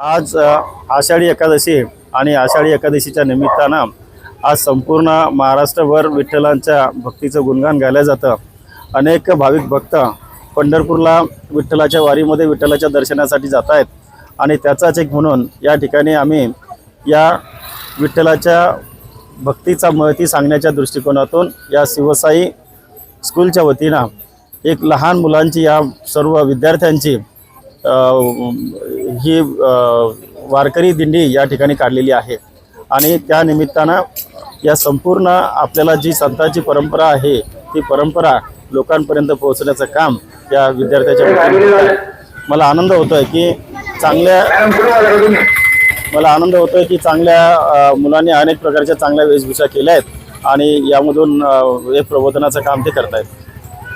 आज आषाढी एकादशी आणि आषाढी एकादशीच्या निमित्तानं आज संपूर्ण महाराष्ट्रभर विठ्ठलांच्या भक्तीचं गुणगान गायलं जातं. अनेक भाविक भक्त पंढरपूरला विठ्ठलाच्या वारीमध्ये विठ्ठलाच्या दर्शनासाठी जात आहेत आणि त्याचाच एक म्हणून या ठिकाणी आम्ही या विठ्ठलाच्या भक्तीचा महती सांगण्याच्या दृष्टिकोनातून या शिवसाई स्कूलच्या वतीनं एक लहान मुलांची या सर्व विद्यार्थ्यांची ही वारकरी दिंडी या ठिकाणी काढलेली आहे. आणि त्या निमित्तानं या संपूर्ण आपल्याला जी संतांची परंपरा आहे ती परंपरा लोकांपर्यंत पोहोचण्याचं काम या विद्यार्थ्याच्या. मला आनंद होतो आहे की चांगल्या मला आनंद होतो आहे की चांगल्या मुलांनी अनेक प्रकारच्या चांगल्या वेशभूषा केल्या आहेत आणि यामधून एक प्रबोधनाचं काम ते करतायत.